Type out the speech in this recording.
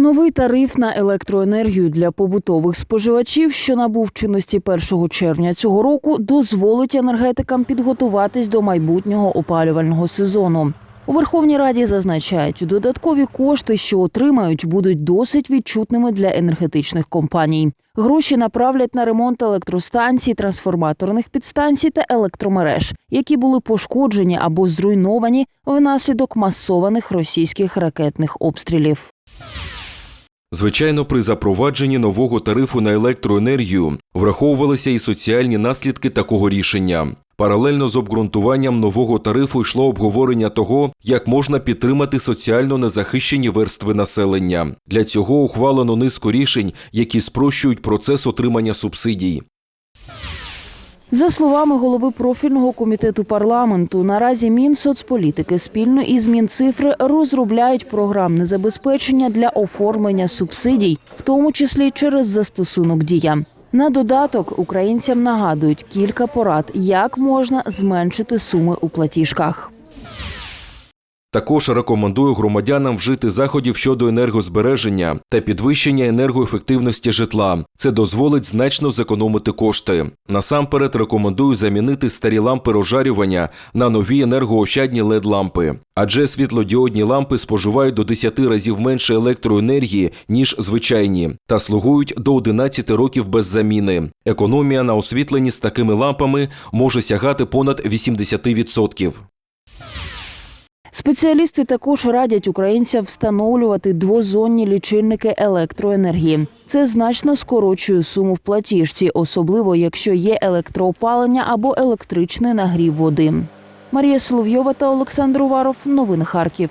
Новий тариф на електроенергію для побутових споживачів, що набув чинності 1 червня цього року, дозволить енергетикам підготуватись до майбутнього опалювального сезону. У Верховній Раді зазначають, додаткові кошти, що отримають, будуть досить відчутними для енергетичних компаній. Гроші направлять на ремонт електростанцій, трансформаторних підстанцій та електромереж, які були пошкоджені або зруйновані внаслідок масованих російських ракетних обстрілів. Звичайно, при запровадженні нового тарифу на електроенергію враховувалися і соціальні наслідки такого рішення. Паралельно з обґрунтуванням нового тарифу йшло обговорення того, як можна підтримати соціально незахищені верстви населення. Для цього ухвалено низку рішень, які спрощують процес отримання субсидій. За словами голови профільного комітету парламенту, наразі Мінсоцполітики спільно із Мінцифри розробляють програмне забезпечення для оформлення субсидій, в тому числі через застосунок дія. На додаток українцям нагадують кілька порад, як можна зменшити суми у платіжках. Також рекомендую громадянам вжити заходів щодо енергозбереження та підвищення енергоефективності житла. Це дозволить значно зекономити кошти. Насамперед рекомендую замінити старі лампи розжарювання на нові енергоощадні led лампи адже світлодіодні лампи споживають до 10 разів менше електроенергії ніж звичайні, та слугують до 11 років без заміни. Економія на освітленні з такими лампами може сягати понад 80%. Спеціалісти також радять українцям встановлювати двозонні лічильники електроенергії. Це значно скорочує суму в платіжці, особливо якщо є електроопалення або електричний нагрів води. Марія Соловйова та Олександр Уваров. Новини Харків.